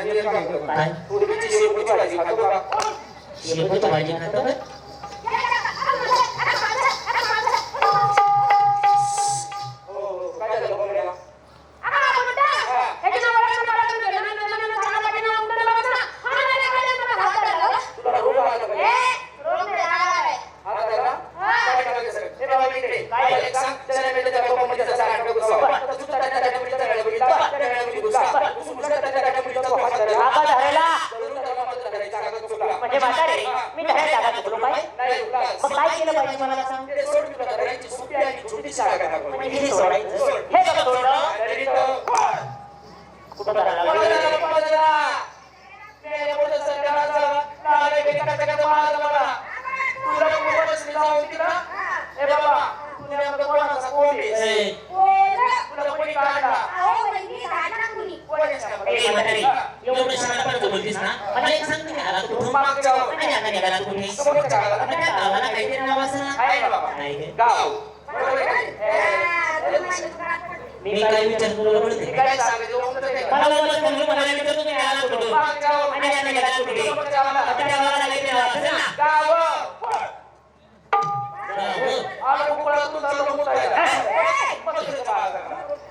काय शेपूची भाजी खातो केलं पाहिजे मला सांग सोड मी तुला घराची सोपी आणि छोटी शाळा करावं हे सोडायची. काय विचार बोलायला पडते काय सांगायचं कोणतं नाही. मला बोलत म्हणून मला विचार तुम्ही गावाला कुठे आणि याने गेला कुठे आता गावाला लागले तेव्हा असं ना गाव आलो कुकडा तू चालू कुठे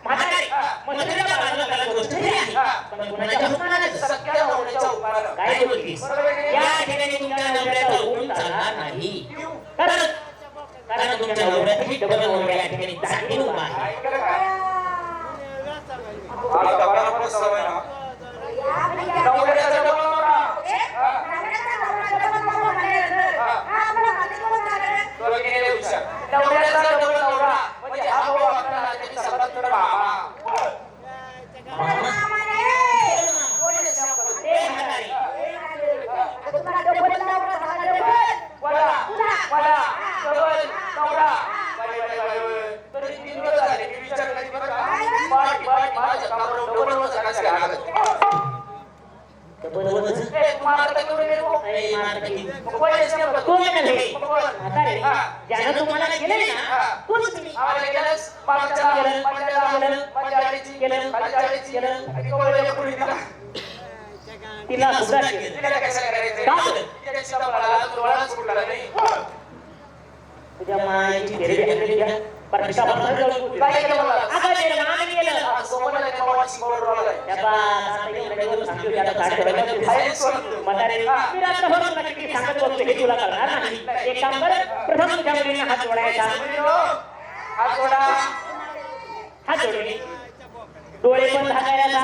म्हातारे मजुरीला बाळाला गोष्ट नाही पण कुणाच्या हुकमाला सत्य होण्याच्या उपायाला काय बोलतीस? Jangan siapa tuh yang तुला करणार नाही एक काम कर डोळे पण झाकायला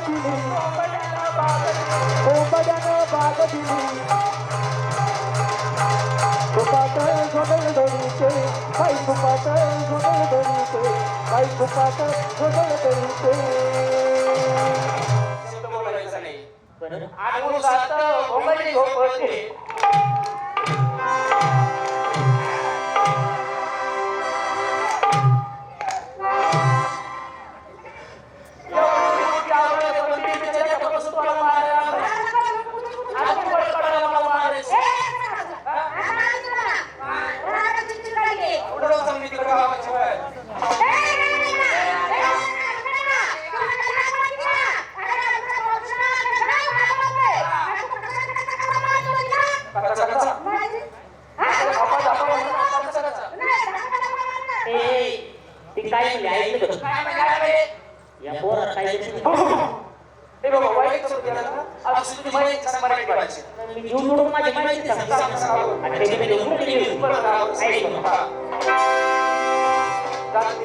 दिली कोंबड्यान बाग दिली तुपातळ झोडल दरीचे बाई तुपातळ झोडल दरीचे बाई माहिती सांगतो. आणि त्याच्यामध्ये कुठे गेली? बरं, राव, ऐक मग. हा. जात दे.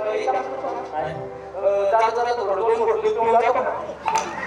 अं, एक काम करतो ना. काय? अं, जाता जाता थोडं दोन घोट पिऊन जातो का? राधिका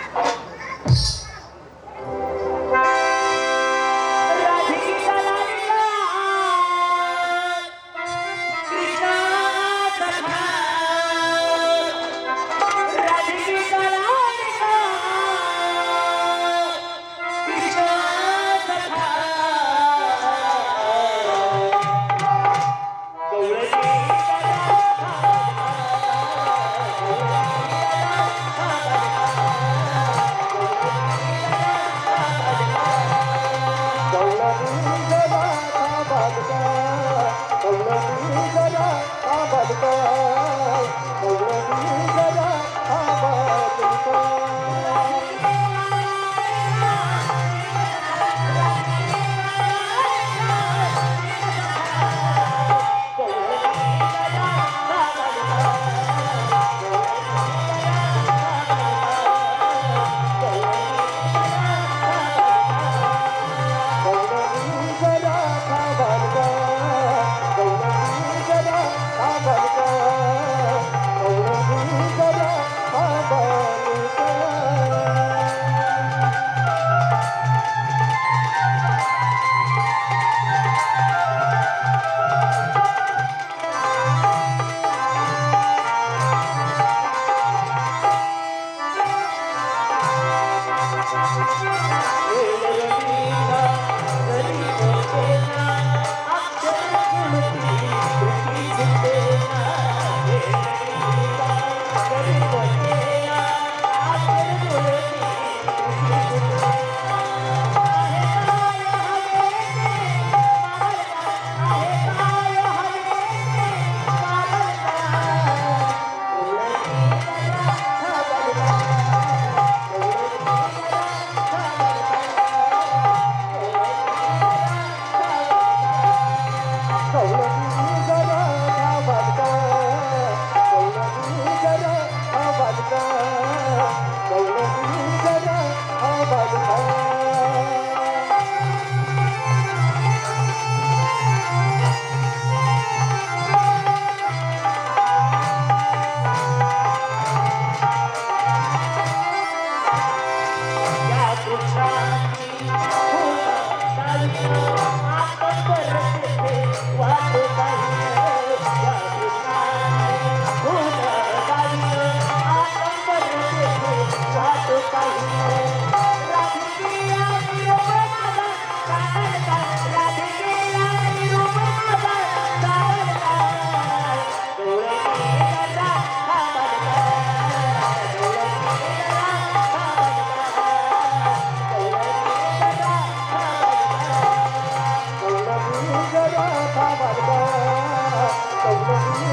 Música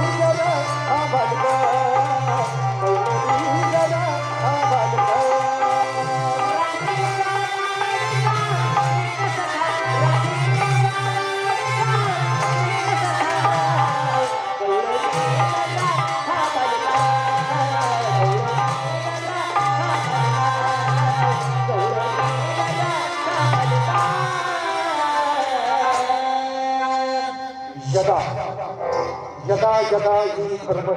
सर्वदा ही सर्व